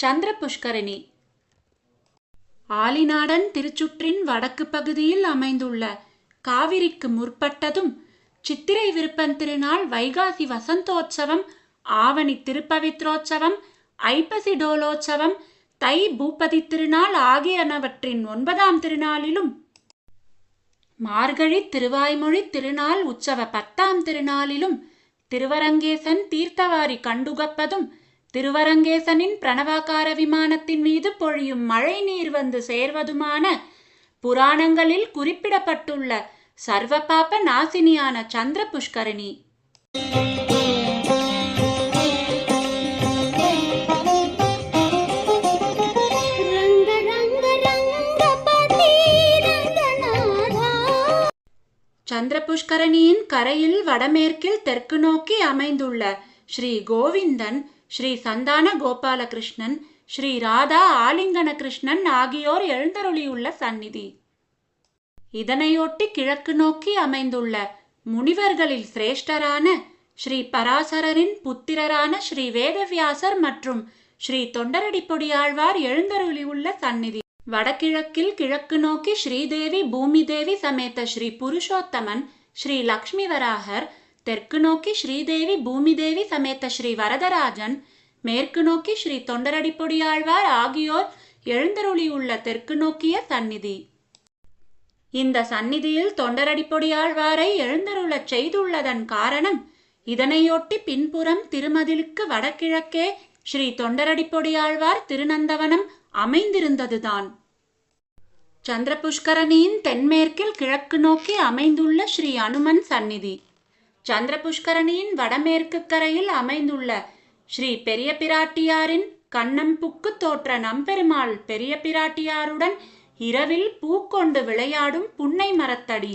சந்திர புஷ்கரணி ஆலிநாடன் திருச்சுற்றின் வடக்கு பகுதியில் அமைந்துள்ள காவிரிக்கு முற்பட்டதும் சித்திரை விருப்பன் திருநாள் வைகாசி வசந்தோற்சவம் ஆவணி திருப்பவித்ரோற்சவம் ஐப்பசி டோலோற்சவம் தை பூபதி திருநாள் ஆகியனவற்றின் ஒன்பதாம் திருநாளிலும் மார்கழி திருவாய்மொழி திருநாள் உற்சவ பத்தாம் திருநாளிலும் திருவரங்கேசன் தீர்த்தவாரி கண்டுகப்பதும் திருவரங்கேசனின் பிரணவாகார விமானத்தின் மீது பொழியும் மழை நீர் வந்து சேர்வதுமான புராணங்களில் குறிப்பிடப்பட்டுள்ள சர்வ பாப நாசினியான சந்திர புஷ்கரணி சந்திர புஷ்கரணியின் கரையில் வடமேற்கில் தெற்கு நோக்கி அமைந்துள்ள ஸ்ரீ கோவிந்தன் ஸ்ரீ சந்தான கோபாலகிருஷ்ணன் ஸ்ரீ ராதா ஆலிங்கன கிருஷ்ணன் ஆகியோர் எழுந்தருளியுள்ள சந்நிதி. இதனையொட்டி கிழக்கு நோக்கி அமைந்துள்ள முனிவர்களில் சிரேஷ்டரான ஸ்ரீ பராசரரின் புத்திரரான ஸ்ரீ வேதவியாசர் மற்றும் ஸ்ரீ தொண்டரடிப்பொடியாழ்வார் எழுந்தருளியுள்ள சந்நிதி. வடகிழக்கில் கிழக்கு நோக்கி ஸ்ரீதேவி பூமிதேவி சமேத ஸ்ரீ புருஷோத்தமன் ஸ்ரீ லக்ஷ்மி வராகர் தெற்கு நோக்கி ஸ்ரீதேவி பூமிதேவி சமேத்த ஸ்ரீ வரதராஜன் மேற்கு நோக்கி ஸ்ரீ தொண்டரடிப்பொடியாழ்வார் ஆகியோர் எழுந்தருளியுள்ள தெற்கு நோக்கிய சந்நிதி. இந்த சந்நிதியில் தொண்டரடிப்பொடியாழ்வாரை எழுந்தருளச் செய்துள்ளதன் காரணம் இதனையொட்டி பின்புறம் திருமதிலுக்கு வடகிழக்கே ஸ்ரீ தொண்டரடிப்பொடியாழ்வார் திருநந்தவனம் அமைந்திருந்ததுதான். சந்திர புஷ்கரணியின் தென்மேற்கில் கிழக்கு நோக்கி அமைந்துள்ள ஸ்ரீ அனுமன் சந்நிதி. சந்திர புஷ்கரணியின் வடமேற்கு கரையில் அமைந்துள்ள ஸ்ரீ பெரிய பிராட்டியாரின் கண்ணம்புக்கு தோற்ற நம்பெருமாள் பெரிய பிராட்டியாருடன் இரவில் பூக்கொண்டு விளையாடும் புன்னை மரத்தடி.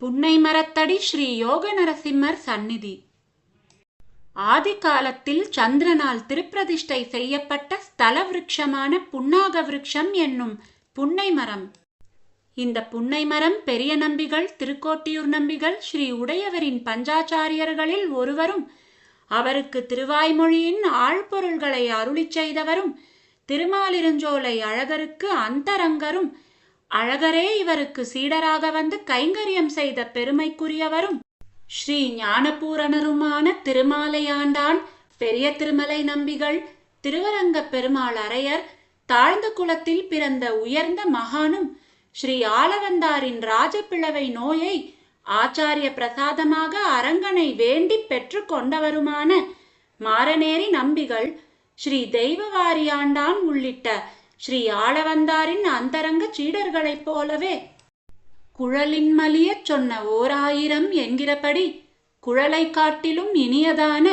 புன்னை மரத்தடி ஸ்ரீ யோக நரசிம்மர் சந்நிதி. ஆதி காலத்தில் சந்திரனால் திருப்பிரதிஷ்டை செய்யப்பட்ட ஸ்தல விருட்சமான புன்னாக விருட்சம் என்னும் புன்னை மரம். இந்த புன்னை மரம் பெரிய நம்பிகள் திருக்கோட்டியூர் நம்பிகள் ஸ்ரீ உடையவரின் பஞ்சாச்சாரியர்களில் ஒருவரும் அவருக்கு திருவாய்மொழியின் ஆழ்பொருள்களை அருளிச் செய்தவரும் திருமாலிருஞ்சோலை அழகருக்கு அந்தரங்கரும் அழகரே இவருக்கு சீடராக வந்து கைங்கரியம் செய்த பெருமைக்குரியவரும். ஸ்ரீ ஞானபூரணருமான திருமாலையாண்டான் பெரிய திருமலை நம்பிகள் திருவரங்கப் பெருமாள் அரையர் தாழ்ந்த குலத்தில் பிறந்த உயர்ந்த மகானும் ஸ்ரீ ஆலவந்தாரின் ராஜபிளவை நோயை ஆச்சாரிய பிரசாதமாக அரங்கனை வேண்டி பெற்று கொண்டவருமான மாரநேரி நம்பிகள் ஸ்ரீ தெய்வவாரியாண்டான் உள்ளிட்ட ஸ்ரீ ஆளவந்தாரின் அந்தரங்க சீடர்களைப் போலவே குழலின்மலியச் சொன்ன ஓர் ஆயிரம் என்கிறபடி குழலை காட்டிலும் இனியதான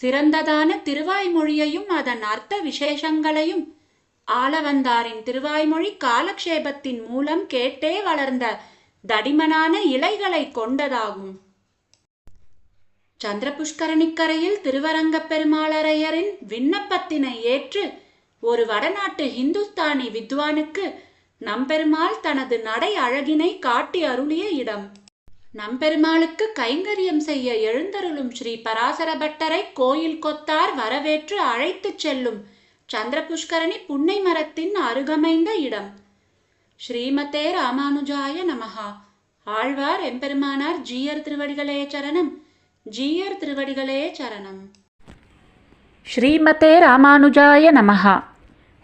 சிறந்ததான திருவாய்மொழியையும் அதன் அர்த்த விசேஷங்களையும் ஆளவந்தாரின் திருவாய்மொழி காலக்ஷேபத்தின் மூலம் கேட்டே வளர்ந்த தடிமனான இலைகளை கொண்டதாகும். சந்திரபுஷ்கரணிக்கரையில் திருவரங்கப் பெருமாளரையரின் விண்ணப்பத்தினை ஏற்று ஒரு வடநாட்டு ஹிந்துஸ்தானி வித்வானுக்கு நம்பெருமாள் தனது நடை அழகினை காட்டி அருளிய இடம். நம்பெருமாளுக்கு கைங்கரியம் செய்ய எழுந்தருளும் ஸ்ரீ பராசர பட்டரை கோயில் கொத்தார் வரவேற்று அழைத்துச் செல்லும் சந்திரபுஷ்கரணி புன்னை மரத்தின் அருகமைந்த இடம். ஸ்ரீமதே ராமானுஜாய நமஹா. ஆழ்வார் எம்பெருமானார் ஜீயர் திருவடிகளே சரணம். ஜீயர் திருவடிகளே சரணம். ஸ்ரீமதே ராமானுஜாய நமஹா.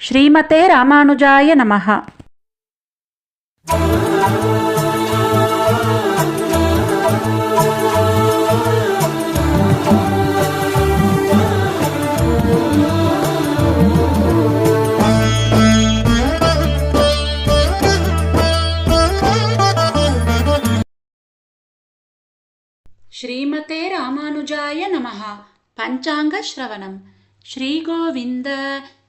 ஸ்ரீமதே ராமானுஜாய நமஹா. ஸ்ரீமதே ராமானுஜாய நமஹா. பஞ்சாங்க ஸ்ரவணம். ஸ்ரீகோவிந்த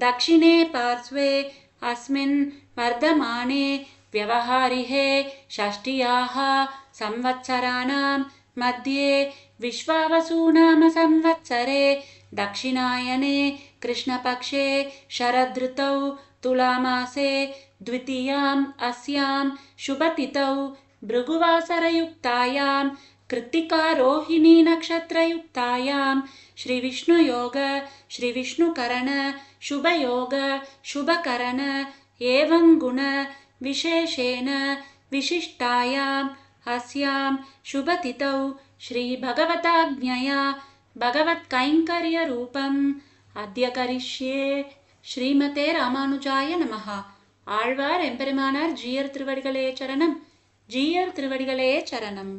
दक्षिणे पार्श्वे अस्मिन् वर्धमाने व्यवहारिहे षष्ट्याः संवत्सराणां मध्ये विश्वावसुनाम संवत्सरे दक्षिणायने कृष्णपक्षे शरदृतौ तुलामासे द्वितीयाम् अस्यां शुभतिथौ भृगुवासरयुक्तायां कृत्तिकारोहिणी नक्षत्रयुक्तायां श्रीविष्णुयोग श्रीविष्णुकरण शुभयोग शुभकरण एवं गुण विशेषेण विशिष्टायाम् अस्यां शुभतिथौ श्रीभगवताज्ञया भगवत्कैङ्कर्यरूपम् अद्य करिष्ये ஸ்ரீமதே ராமானுஜாய நமஹா ஆழ்வார் எம்பெருமானார் ஜீயர் திருவடிகளே சரணம் ஜீயர் திருவடிகளே சரணம்